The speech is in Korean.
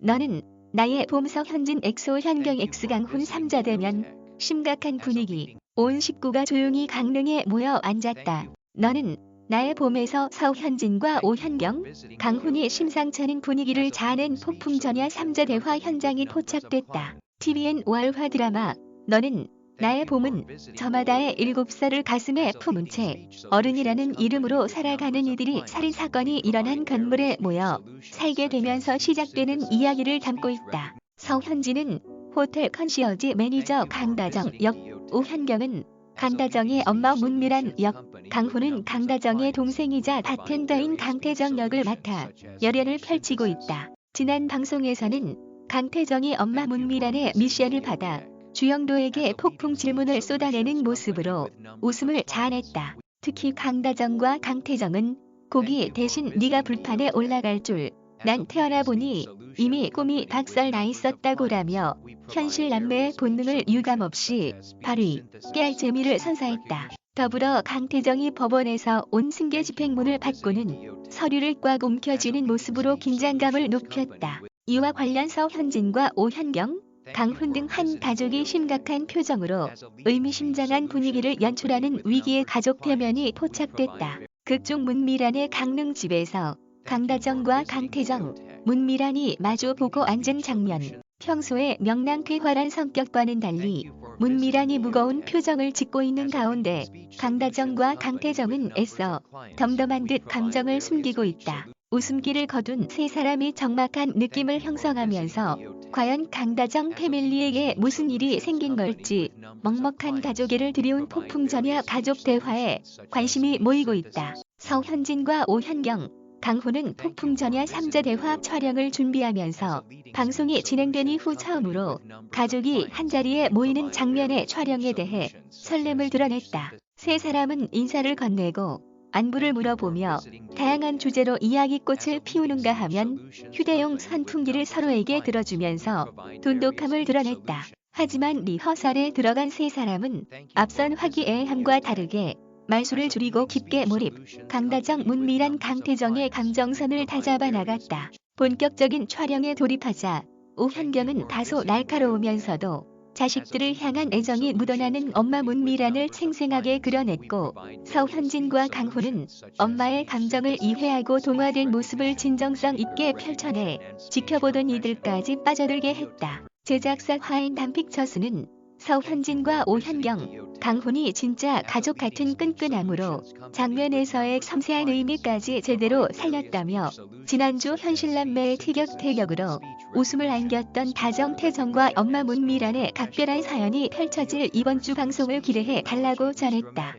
너는 나의 봄서 현진 엑소 현경 엑스강훈 3자 되면 심각한 분위기. 온 식구가 조용히 강릉에 모여 앉았다. 너는 나의 봄에서 서현진과 오현경, 강훈이 심상찮은 분위기를 자아낸 폭풍전야 3자 대화 현장이 포착됐다. TVN 월화 드라마 너는 나의 봄은 저마다의 7살을 가슴에 품은 채 어른이라는 이름으로 살아가는 이들이 살인 사건이 일어난 건물에 모여 살게 되면서 시작되는 이야기를 담고 있다. 서현진은 호텔 컨시어지 매니저 강다정 역, 오현경은 강다정의 엄마 문미란 역, 강훈은 강다정의 동생이자 바텐더인 강태정 역을 맡아 열연을 펼치고 있다. 지난 방송에서는 강태정이 엄마 문미란의 미션을 받아 주영도에게 폭풍 질문을 쏟아내는 모습으로 웃음을 자아냈다. 특히 강다정과 강태정은 고기 대신 네가 불판에 올라갈 줄. 난 태어나 보니 이미 꿈이 박살 나 있었다고라며 현실 남매의 본능을 유감없이 발휘, 깨알 재미를 선사했다. 더불어 강태정이 법원에서 온 승계 집행문을 받고는 서류를 꽉 움켜쥐는 모습으로 긴장감을 높였다. 이와 관련 서 현진과 오현경, 강훈 등 한 가족이 심각한 표정으로 의미심장한 분위기를 연출하는 위기의 가족 대면이 포착됐다. 극중 문미란의 강릉 집에서 강다정과 강태정, 문미란이 마주 보고 앉은 장면. 평소에 명랑쾌활한 성격과는 달리 문미란이 무거운 표정을 짓고 있는 가운데 강다정과 강태정은 애써 덤덤한 듯 감정을 숨기고 있다. 웃음기를 거둔 세 사람이 적막한 느낌을 형성하면서 과연 강다정 패밀리에게 무슨 일이 생긴 걸지 먹먹한 가족애를 들이운 폭풍전야 가족 대화에 관심이 모이고 있다. 서현진과 오현경, 강훈은 폭풍전야 3자 대화 촬영을 준비하면서 방송이 진행된 이후 처음으로 가족이 한자리에 모이는 장면의 촬영에 대해 설렘을 드러냈다. 세 사람은 인사를 건네고 안부를 물어보며 다양한 주제로 이야기꽃을 피우는가 하면 휴대용 선풍기를 서로에게 들어주면서 돈독함을 드러냈다. 하지만 리허설에 들어간 세 사람은 앞선 화기애애함과 다르게 말수를 줄이고 깊게 몰입, 강다정, 문미란, 강태정의 감정선을 다잡아 나갔다. 본격적인 촬영에 돌입하자 오현경은 다소 날카로우면서도 자식들을 향한 애정이 묻어나는 엄마 문미란을 생생하게 그려냈고 서현진과 강훈은 엄마의 감정을 이해하고 동화된 모습을 진정성 있게 펼쳐내 지켜보던 이들까지 빠져들게 했다. 제작사 화인 단픽처스는 서현진과 오현경, 강훈이 진짜 가족 같은 끈끈함으로 장면에서의 섬세한 의미까지 제대로 살렸다며 지난주 현실남매의 티격태격으로 웃음을 안겼던 다정태정과 엄마 문미란의 각별한 사연이 펼쳐질 이번 주 방송을 기대해 달라고 전했다.